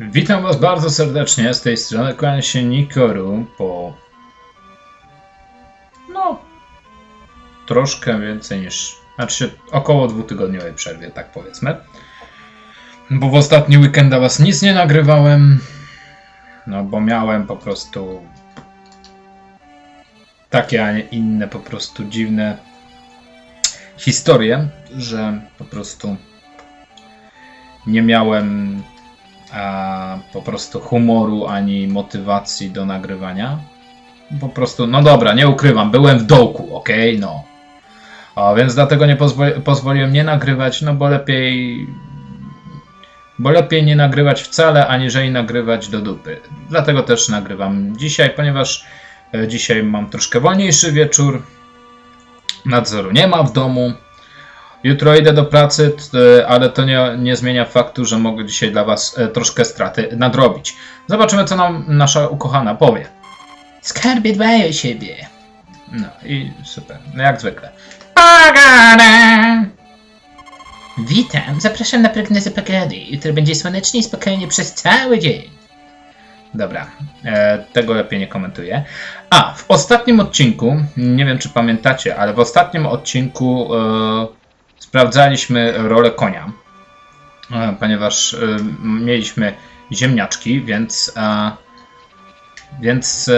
Witam Was bardzo serdecznie. Z tej strony kłania się Nikoru po. No. Troszkę więcej niż. Znaczy, około dwutygodniowej przerwie, tak powiedzmy. Bo w ostatni weekend Was nic nie nagrywałem. No, bo miałem po prostu. Takie, a nie inne, po prostu dziwne historie, że po prostu nie miałem po prostu humoru ani motywacji do nagrywania. Po prostu, no dobra, nie ukrywam, byłem w dołku, ok, no. A więc dlatego nie pozwoli, pozwoliłem nie nagrywać, no bo lepiej. Bo lepiej nie nagrywać wcale, aniżeli nagrywać do dupy. Dlatego też nagrywam dzisiaj, ponieważ e, dzisiaj mam troszkę wolniejszy wieczór. Nadzoru nie ma w domu. Jutro idę do pracy, ale to nie, nie zmienia faktu, że mogę dzisiaj dla Was e, troszkę straty nadrobić. Zobaczymy, co nam nasza ukochana powie. Skarbie dbaj o siebie. No i super, no jak zwykle. Pagana! Witam, zapraszam na pregnezę pogody. Jutro będzie słonecznie i spokojnie przez cały dzień. Dobra, e, tego lepiej nie komentuję. A, w ostatnim odcinku, nie wiem czy pamiętacie, ale w ostatnim odcinku e, sprawdzaliśmy rolę konia, e, ponieważ e, mieliśmy ziemniaczki, więc, e, więc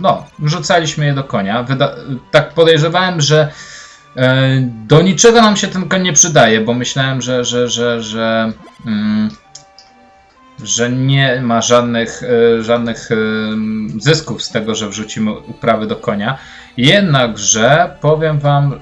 no, wrzucaliśmy je do konia. Tak podejrzewałem, że do niczego nam się ten koń nie przydaje, bo myślałem, że, że, że, że, mm, że nie ma żadnych, żadnych zysków z tego, że wrzucimy uprawy do konia. Jednakże powiem wam,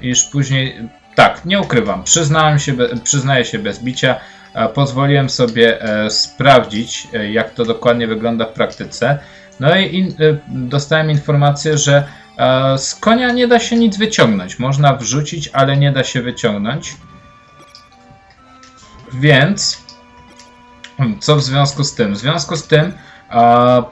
iż później tak, nie ukrywam. Przyznałem się, przyznaję się bez bicia. e, Pozwoliłem sobie e, sprawdzić, e, jak to dokładnie wygląda w praktyce. No i in, dostałem informację, że z konia nie da się nic wyciągnąć. Można wrzucić, ale nie da się wyciągnąć. Więc hmm, co w związku z tym? W związku z tym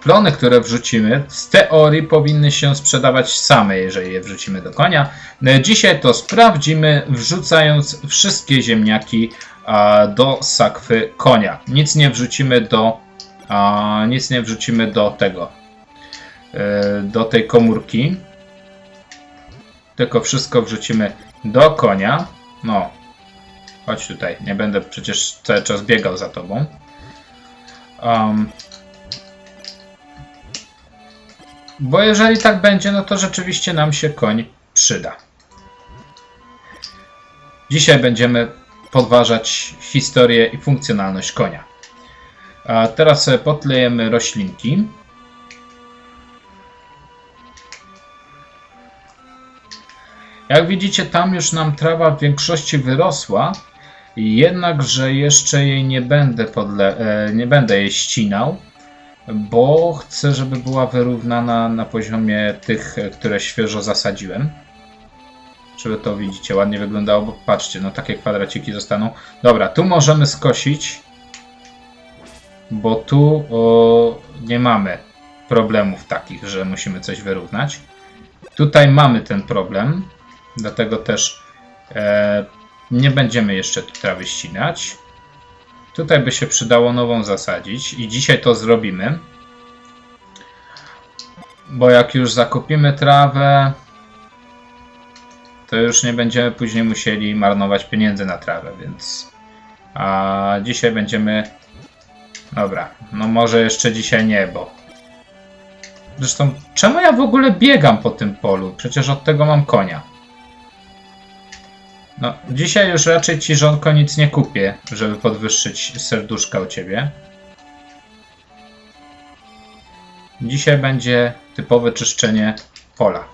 plony, które wrzucimy, z teorii powinny się sprzedawać same, jeżeli je wrzucimy do konia. No, Dzisiaj to sprawdzimy, wrzucając wszystkie ziemniaki do sakwy konia. Nic nie wrzucimy do, nic nie wrzucimy do tego, e, do tej komórki. Tylko wszystko wrzucimy do konia. No, chodź tutaj, nie będę przecież cały czas biegał za tobą. Um, Bo jeżeli tak będzie, no to rzeczywiście nam się koń przyda. Dzisiaj będziemy podważać historię i funkcjonalność konia. A teraz sobie podlejemy roślinki. Jak widzicie, tam już nam trawa w większości wyrosła, jednakże jeszcze jej nie będę, podle- e, nie będę jej ścinał bo chcę, żeby była wyrównana na poziomie tych, które świeżo zasadziłem. Żeby to widzicie, ładnie wyglądało, bo patrzcie, no takie kwadraciki zostaną. Dobra, tu możemy skosić, bo tu o, nie mamy problemów takich, że musimy coś wyrównać. Tutaj mamy ten problem, dlatego też e, nie będziemy jeszcze trawy ścinać. Tutaj by się przydało nową zasadzić i dzisiaj to zrobimy. Bo jak już zakupimy trawę, to już nie będziemy później musieli marnować pieniędzy na trawę, więc a dzisiaj będziemy Dobra, no może jeszcze dzisiaj nie, bo Zresztą czemu ja w ogóle biegam po tym polu? Przecież od tego mam konia. No, dzisiaj już raczej ci żonko nic nie kupię, żeby podwyższyć serduszka u ciebie. Dzisiaj będzie typowe czyszczenie pola.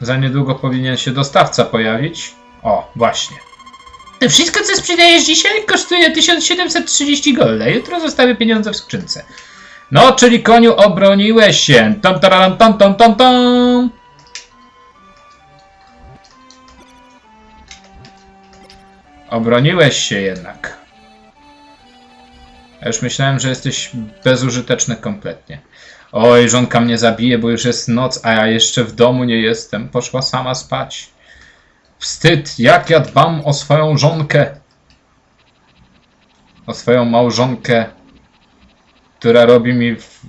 Za niedługo powinien się dostawca pojawić. O, właśnie. To wszystko, co sprzedajesz dzisiaj, kosztuje 1730 golda. Jutro zostawię pieniądze w skrzynce. No, czyli koniu obroniłeś się. Tom, tararam, tom, tom, tom, tom. Obroniłeś się jednak. Ja już myślałem, że jesteś bezużyteczny kompletnie. Oj, żonka mnie zabije, bo już jest noc, a ja jeszcze w domu nie jestem. Poszła sama spać. Wstyd, jak ja dbam o swoją żonkę. o swoją małżonkę, która robi mi w,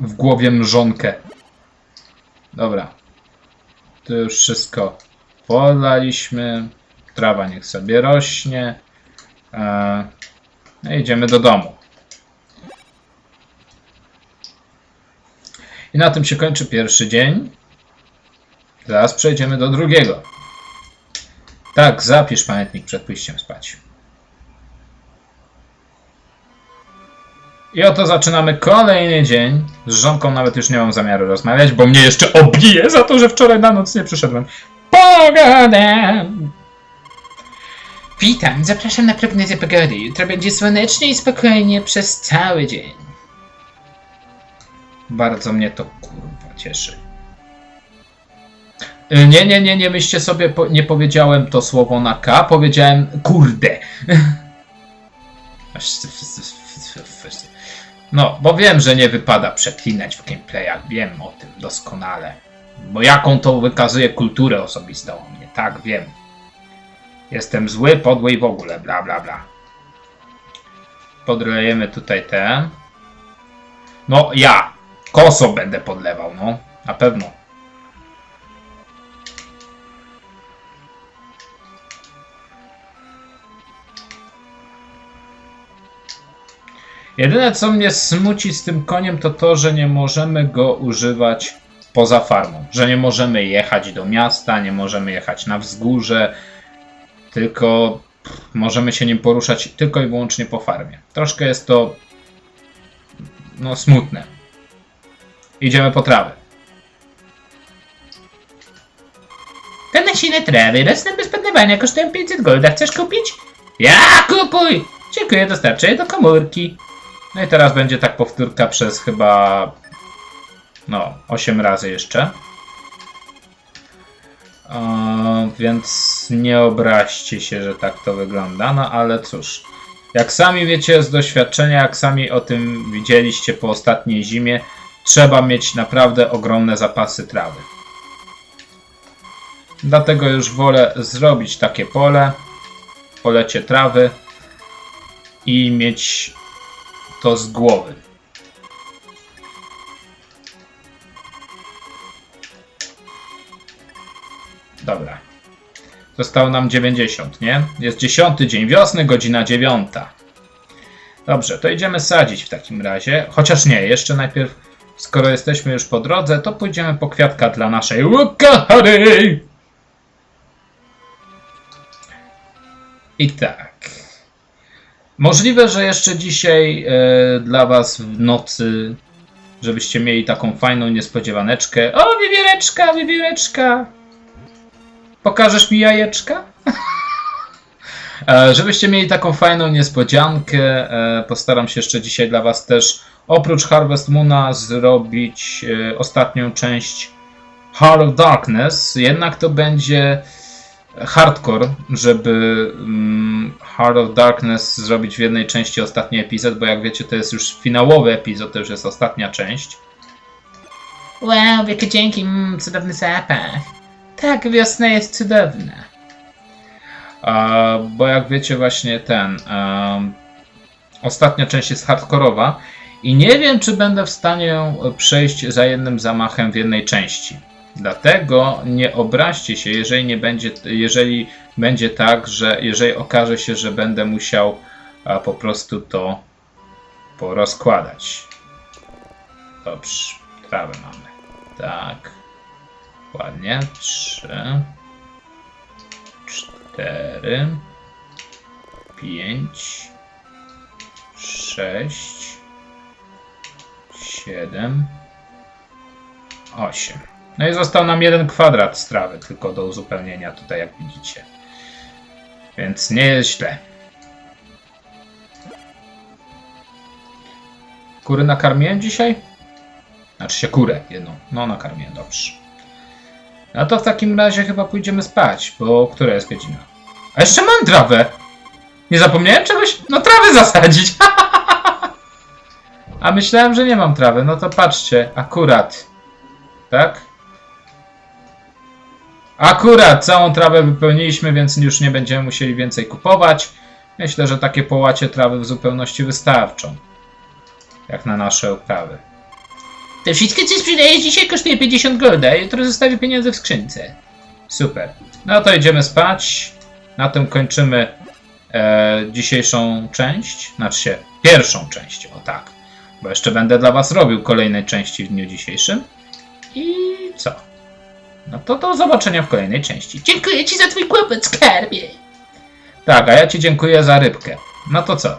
w głowie mrzonkę. Dobra. Tu już wszystko polaliśmy. Trawa niech sobie rośnie. E, no idziemy do domu. I na tym się kończy pierwszy dzień. Zaraz przejdziemy do drugiego. Tak, zapisz pamiętnik przed pójściem spać. I oto zaczynamy kolejny dzień. Z żonką nawet już nie mam zamiaru rozmawiać, bo mnie jeszcze obije za to, że wczoraj na noc nie przyszedłem. Pogadam! Witam, zapraszam na prognozę pogody. Jutro będzie słonecznie i spokojnie przez cały dzień. Bardzo mnie to kurwa cieszy. Y, Nie, nie, nie, nie myślcie sobie, po, nie powiedziałem to słowo na K, powiedziałem kurde. No, bo wiem, że nie wypada przeklinać w gameplayach, wiem o tym doskonale. Bo jaką to wykazuje kulturę osobistą o mnie, tak, wiem. Jestem zły, podły i w ogóle, bla, bla, bla. Podlejemy tutaj te. No, ja. Koso będę podlewał, no. Na pewno. Jedyne co mnie smuci z tym koniem to to, że nie możemy go używać poza farmą. Że nie możemy jechać do miasta, nie możemy jechać na wzgórze, tylko możemy się nim poruszać tylko i wyłącznie po farmie. Troszkę jest to no smutne. Idziemy po trawę. Te nasiny trawy rosną bez kosztują 500 golda. Chcesz kupić? Ja kupuj! Dziękuję, dostarczę je do komórki. No i teraz będzie tak powtórka przez chyba no 8 razy jeszcze. Więc nie obraźcie się, że tak to wygląda, no ale cóż. Jak sami wiecie z doświadczenia, jak sami o tym widzieliście po ostatniej zimie, trzeba mieć naprawdę ogromne zapasy trawy. Dlatego już wolę zrobić takie pole, polecie trawy i mieć to z głowy. Dobra. Zostało nam 90, nie? Jest 10 dzień wiosny, godzina 9. Dobrze, to idziemy sadzić w takim razie. Chociaż nie, jeszcze najpierw, skoro jesteśmy już po drodze, to pójdziemy po kwiatka dla naszej Łukary! I tak. Możliwe, że jeszcze dzisiaj e, dla Was w nocy, żebyście mieli taką fajną niespodziewaneczkę. O, wiewióreczka, wiewióreczka! Pokażesz mi jajeczka? E, żebyście mieli taką fajną niespodziankę, e, postaram się jeszcze dzisiaj dla Was też oprócz Harvest Moona zrobić e, ostatnią część Heart of Darkness. Jednak to będzie hardcore, żeby mm, Heart of Darkness zrobić w jednej części ostatni epizod, bo jak wiecie, to jest już finałowy epizod, to już jest ostatnia część. Wow, wielkie dzięki, mm, cudowny zapach. Tak, wiosna jest cudowna. Bo jak wiecie, właśnie ten. ostatnia część jest hardkorowa i nie wiem, czy będę w stanie ją przejść za jednym zamachem w jednej części. Dlatego nie obraźcie się, jeżeli nie będzie, jeżeli będzie tak, że jeżeli okaże się, że będę musiał a, po prostu to porozkładać. Dobrze, trawę mamy. Tak. Ładnie. Trzy. Cztery. Pięć. Sześć. Siedem. Osiem. No i został nam jeden kwadrat strawy tylko do uzupełnienia tutaj, jak widzicie. Więc nie jest źle. Kury nakarmiłem dzisiaj? Znaczy się kurę jedną. No nakarmiłem, dobrze. No to w takim razie chyba pójdziemy spać, bo która jest godzina? A jeszcze mam trawę! Nie zapomniałem czegoś? No trawę zasadzić! A myślałem, że nie mam trawy. No to patrzcie, akurat. Tak? Akurat całą trawę wypełniliśmy, więc już nie będziemy musieli więcej kupować. Myślę, że takie połacie trawy w zupełności wystarczą. Jak na nasze uprawy. To wszystko, co sprzedajesz dzisiaj, kosztuje 50 golda, a jutro zostawię pieniądze w skrzynce. Super. No to idziemy spać. Na tym kończymy e, dzisiejszą część. Znaczy się, pierwszą część, o tak. Bo jeszcze będę dla Was robił kolejnej części w dniu dzisiejszym. I co? No to do zobaczenia w kolejnej części. Dziękuję ci za twój kłopot, skarbie. Tak, a ja Ci dziękuję za rybkę. No to co?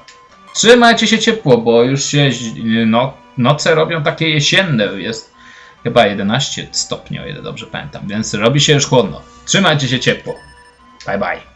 Trzymajcie się ciepło, bo już się no, noce robią takie jesienne. Jest chyba 11 stopni, o ile dobrze pamiętam, więc robi się już chłodno. Trzymajcie się ciepło. Bye bye.